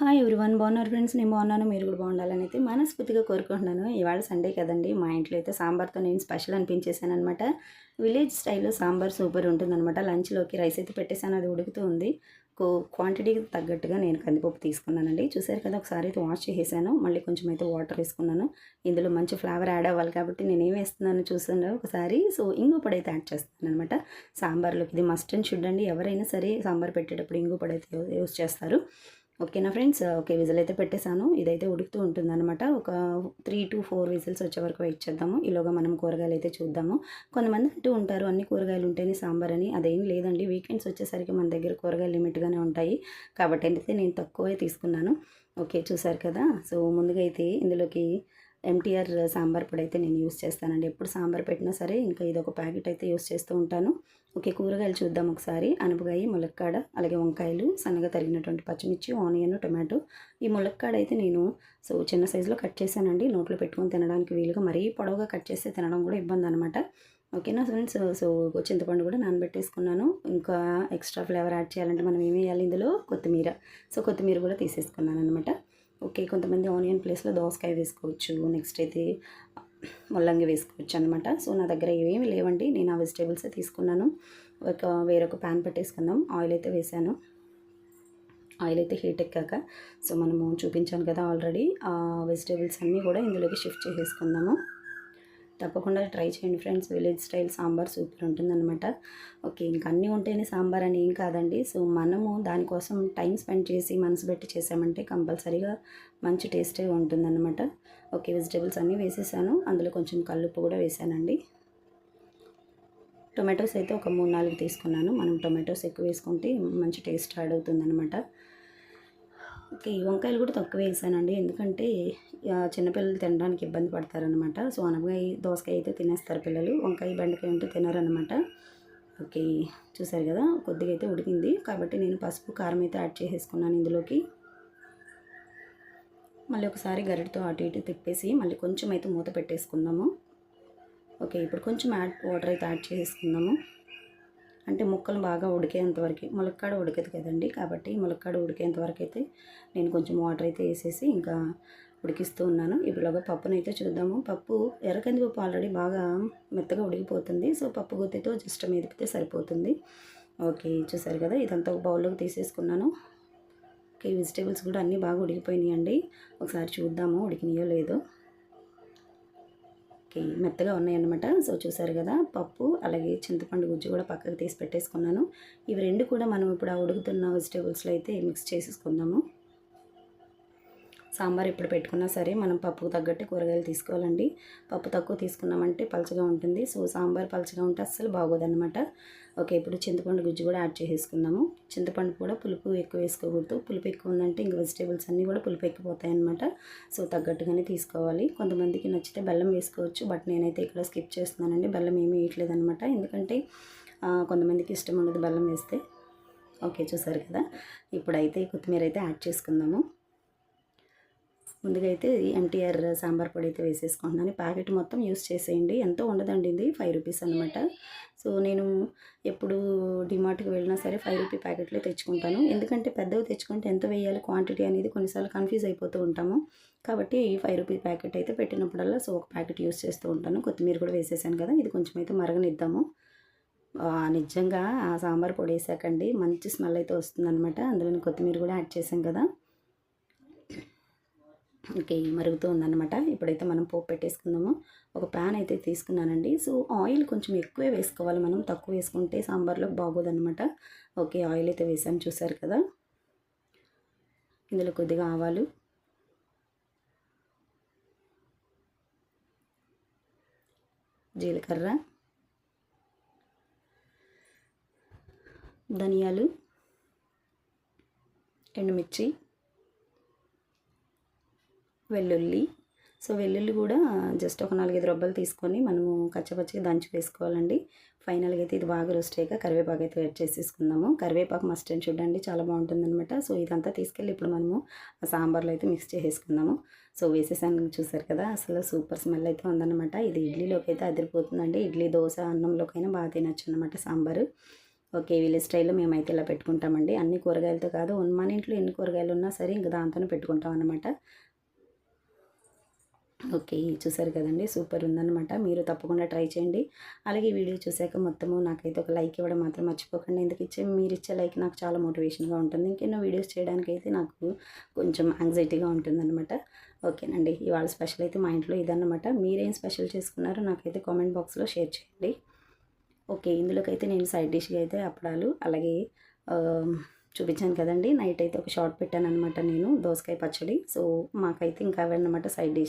Hi one బాగున్నారు friends? నేను బాగున్నాను మీరు కూడా బాగుండాలని అయితే మనస్ఫూర్తిగా కోరుకుంటున్నాను. ఇవాళ సండే కదండి మా ఇంట్లో అయితే సాంబార్తో నేను స్పెషల్ అనిపించేసాను అనమాట విలేజ్ స్టైల్లో సాంబార్ సూపర్ ఉంటుందన్నమాట. లంచ్లోకి రైస్ అయితే పెట్టేసాను అది ఉడుకుతూ ఉంది. క్వాంటిటీకి తగ్గట్టుగా నేను కందిపప్పు తీసుకున్నానండి. చూసారు కదా ఒకసారి అయితే వాష్ చేసేసాను. మళ్ళీ కొంచెం అయితే వాటర్ వేసుకున్నాను. ఇందులో మంచి ఫ్లేవర్ యాడ్ అవ్వాలి కాబట్టి నేను ఏం వేస్తున్నాను చూస్తున్నా ఒకసారి. సో ఇంగుపొడి అయితే యాడ్ చేస్తాను అనమాట సాంబార్లోకి ఇది మస్ట్ అండ్ షుడ్ అండి. ఎవరైనా సరే సాంబార్ పెట్టేటప్పుడు ఇంగుపొడి అయితే యూస్ చేస్తారు. ఓకేనా ఫ్రెండ్స్? ఓకే విజిల్ అయితే పెట్టేశాను. ఇదైతే ఉడుకుతూ ఉంటుందన్నమాట. ఒక త్రీ టు ఫోర్ విజిల్స్ వచ్చే వరకు వెయిట్ చేద్దాము. ఈలోగా మనం కూరగాయలు అయితే చూద్దాము. కొంతమంది అంటూ ఉంటారు అన్ని కూరగాయలు ఉంటేనే సాంబార్ అని. అదేం లేదండి. వీకెండ్స్ వచ్చేసరికి మన దగ్గర కూరగాయలు లిమిట్గానే ఉంటాయి. కాబట్టి అయితే నేను తక్కువే తీసుకున్నాను. ఓకే చూసారు కదా? సో ముందుగా అయితే ఇందులోకి ఎంటీఆర్ సాంబార్ పొడి అయితే నేను యూస్ చేస్తానండి. ఎప్పుడు సాంబార్ పెట్టినా సరే ఇంకా ఇది ఒక ప్యాకెట్ అయితే యూస్ చేస్తూ ఉంటాను. ఓకే కూరగాయలు చూద్దాం ఒకసారి. అనపకాయ ములక్కాడ అలాగే వంకాయలు సన్నగా తరిగినటువంటి పచ్చిమిర్చి ఆనియన్ టొమాటో. ఈ ములక్కాడ అయితే నేను సో చిన్న సైజులో కట్ చేశానండి. నోట్లో పెట్టుకొని తినడానికి వీలుగా మరీ పొడవుగా కట్ చేస్తే తినడం కూడా ఇబ్బంది అనమాట ఓకేనా ఫ్రెండ్స్? సో చింతపండు కూడా నానబెట్టేసుకున్నాను. ఇంకా ఎక్స్ట్రా ఫ్లేవర్ యాడ్ చేయాలంటే మనం ఏమి వేయాలి ఇందులో? కొత్తిమీర. సో కొత్తిమీర కూడా తీసేసుకున్నాను అనమాట ఓకే కొంతమంది ఆనియన్ ప్లేస్లో దోసకాయ వేసుకోవచ్చు నెక్స్ట్ అయితే ముల్లంగి వేసుకోవచ్చు అనమాట సో నా దగ్గర ఏమీ లేవండి. నేను ఆ వెజిటేబుల్స్ తీసుకున్నాను. ఒక వేరొక ప్యాన్ పెట్టేసుకుందాం. ఆయిల్ అయితే వేసాను. ఆయిల్ అయితే హీట్ ఎక్కాక. సో మనము చూపించాను కదా ఆల్రెడీ. ఆ వెజిటేబుల్స్ అన్నీ కూడా ఇందులోకి షిఫ్ట్ చేసేసుకుందాము. తప్పకుండా ట్రై చేయండి friends. Village style sambar super ఉంటుందన్నమాట. ఓకే ఇంకా అన్నీ ఉంటేనే సాంబార్ అని ఏం కాదండి. సో మనము దానికోసం టైం స్పెండ్ చేసి మనసు పెట్టి చేసామంటే కంపల్సరీగా మంచి టేస్టే ఉంటుందన్నమాట. ఓకే వెజిటేబుల్స్ అన్నీ వేసేసాను. అందులో కొంచెం కల్లుప్పు కూడా వేసానండి. టొమాటోస్ అయితే ఒక మూడు నాలుగు తీసుకున్నాను. మనం టొమాటోస్ ఎక్కువ వేసుకుంటే మంచి టేస్ట్ యాడ్ అవుతుందన్నమాట. ఓకే ఈ వంకాయలు కూడా తక్కువ వేసానండి. ఎందుకంటే చిన్నపిల్లలు తినడానికి ఇబ్బంది పడతారనమాట సో అనపకాయ దోసకాయ అయితే తినేస్తారు పిల్లలు. వంకాయ బెండకాయ ఉంటే తినరనమాట ఓకే చూసారు కదా కొద్దిగా అయితే ఉడికింది. కాబట్టి నేను పసుపు కారం అయితే యాడ్ చేసేసుకున్నాను ఇందులోకి. మళ్ళీ ఒకసారి గరిటతో అటు ఇటు తిప్పేసి మళ్ళీ కొంచెం అయితే మూత పెట్టేసుకుందాము. ఓకే ఇప్పుడు కొంచెం యాడ్ వాటర్ అయితే యాడ్ చేసేసుకుందాము. అంటే ముక్కలు బాగా ఉడికేంతవరకు ములక్కాడ ఉడకదు కదండి. కాబట్టి ములక్కాడ ఉడికేంతవరకు అయితే నేను కొంచెం వాటర్ అయితే వేసేసి ఇంకా ఉడికిస్తూ ఉన్నాను. ఇప్పుడుగా పప్పును అయితే చూద్దాము. పప్పు ఎర్రకంది పప్పు ఆల్రెడీ బాగా మెత్తగా ఉడికిపోతుంది. సో పప్పు గుత్తితో జస్ట్ మెదిపితే సరిపోతుంది. ఓకే చూసారు కదా? ఇదంతా ఒక బౌల్లోకి తీసేసుకున్నాను. ఓకే వెజిటేబుల్స్ కూడా అన్నీ బాగా ఉడికిపోయినాయండి. ఒకసారి చూద్దాము ఉడికినాయో లేదో. మెత్తగా ఉన్నాయన్నమాట. సో చూసారు కదా పప్పు అలాగే చింతపండు గుజ్జు కూడా పక్కకు తీసి పెట్టేసుకున్నాను. ఇవి రెండు కూడా మనం ఇప్పుడు ఆ ఉడుకుతున్న వెజిటేబుల్స్లో అయితే మిక్స్ చేసేసుకుందాము. సాంబార్ ఇప్పుడు పెట్టుకున్నా సరే మనం పప్పుకు తగ్గట్టు కూరగాయలు తీసుకోవాలండి. పప్పు తక్కువ తీసుకున్నామంటే పలచగా ఉంటుంది. సో సాంబార్ పలచగా ఉంటే అస్సలు బాగోదన్నమాట. ఓకే ఇప్పుడు చింతపండు గుజ్జు కూడా యాడ్ చేసేసుకుందాము. చింతపండు కూడా పులుపు ఎక్కువ వేసుకోకూడదు. పులుపు ఎక్కువ ఉందంటే ఇంక వెజిటేబుల్స్ అన్నీ కూడా పులుపు ఎక్కిపోతాయి అనమాట సో తగ్గట్టుగానే తీసుకోవాలి. కొంతమందికి నచ్చితే బెల్లం వేసుకోవచ్చు. బట్ నేనైతే ఇక్కడ స్కిప్ చేస్తున్నానండి. బెల్లం ఏమీ వేయట్లేదు అనమాట ఎందుకంటే కొంతమందికి ఇష్టం ఉండదు బెల్లం వేస్తే. ఓకే చూసారు కదా? ఇప్పుడైతే కొత్తిమీర అయితే యాడ్ చేసుకుందాము. ముందుగా అయితే ఎన్టీఆర్ సాంబార్ పొడి అయితే వేసేసుకుంటున్నాను ప్యాకెట్ మొత్తం యూస్ చేసేయండి. ఎంతో ఉండదండి ఇది ఫైవ్ రూపీస్ అనమాట సో నేను ఎప్పుడు డిమార్ట్కి వెళ్ళినా సరే ఫైవ్ రూపీ ప్యాకెట్లో తెచ్చుకుంటాను. ఎందుకంటే పెద్దవి తెచ్చుకుంటే ఎంత వేయాలి క్వాంటిటీ అనేది కొన్నిసార్లు కన్ఫ్యూజ్ అయిపోతూ ఉంటాము. కాబట్టి ఈ ఫైవ్ రూపీ ప్యాకెట్ అయితే పెట్టినప్పుడల్లా సో ఒక ప్యాకెట్ యూస్ చేస్తూ ఉంటాను. కొత్తిమీర కూడా వేసేసాను కదా ఇది కొంచెం అయితే మరగనిద్దాము నిజంగా ఆ సాంబార్ పొడి వేసాకండి మంచి స్మెల్ అయితే వస్తుందన్నమాట. అందులో కొత్తిమీర కూడా యాడ్ చేసాం కదా. ఓకే మరుగుతూ ఉందన్నమాట. ఇప్పుడైతే మనం పోపు పెట్టేసుకుందాము. ఒక ప్యాన్ అయితే తీసుకున్నానండి. సో ఆయిల్ కొంచెం ఎక్కువే వేసుకోవాలి మనం. తక్కువ వేసుకుంటే సాంబార్లో బాగోదన్నమాట. ఓకే ఆయిల్ అయితే వేసాను చూసారు కదా. ఇందులో కొద్దిగా ఆవాలు. జీలకర్ర. ధనియాలు. ఎండుమిర్చి. వెల్లుల్లి. సో వెల్లుల్లి కూడా జస్ట్ ఒక నాలుగైదు రొబ్బలు తీసుకొని మనము కచ్చపచ్చిగా దంచి వేసుకోవాలండి. ఫైనల్గా అయితే ఇది బాగా రోస్ట్ అయ్యాక కరివేపాకు అయితే యాడ్ చేసేసుకుందాము. కరివేపాకు మస్ట్ అండ్ చూడండి చాలా బాగుంటుందన్నమాట. సో ఇదంతా తీసుకెళ్ళి ఇప్పుడు మనము సాంబార్లో అయితే మిక్స్ చేసేసుకుందాము. సో వేసేసాను చూసారు కదా అసలు సూపర్ స్మెల్ అయితే ఉందన్నమాట. ఇది ఇడ్లీలోకి అయితే అదిరిపోతుందండి. ఇడ్లీ దోశ అన్నంలోకైనా బాగా తినచ్చు అనమాట సాంబారు. ఓకే విలేజ్ స్టైల్లో మేమైతే ఇలా పెట్టుకుంటామండి. అన్ని కూరగాయలతో కాదు మన ఇంట్లో ఎన్ని కూరగాయలు ఉన్నా సరే ఇంకా దాంతోనే పెట్టుకుంటాం అనమాట ఓకే చూసారు కదండి. సూపర్ ఉందన్నమాట. మీరు తప్పకుండా ట్రై చేయండి. అలాగే వీడియో చూశాక మొత్తము నాకైతే ఒక లైక్ ఇవ్వడం మాత్రం మర్చిపోకండి. ఎందుకు ఇచ్చే మీరు ఇచ్చే లైక్ నాకు చాలా మోటివేషన్గా ఉంటుంది. ఇంకెన్నో వీడియోస్ చేయడానికి అయితే నాకు కొంచెం యాంగ్జైటీగా ఉంటుందన్నమాట. ఓకేనండి. ఇవాళ స్పెషల్ అయితే మా ఇంట్లో ఇదన్నమాట. మీరేం స్పెషల్ చేసుకున్నారో నాకైతే కామెంట్ బాక్స్లో షేర్ చేయండి. ఓకే ఇందులోకైతే నేను సైడ్ డిష్గా అయితే అప్పడాలు అలాగే చూపించాను కదండి. నైట్ అయితే ఒక షార్ట్ పెట్టాను అనమాట నేను దోసకాయ పచ్చడి. సో మాకైతే ఇంకా అవన్నమాట సైడ్ డిష్.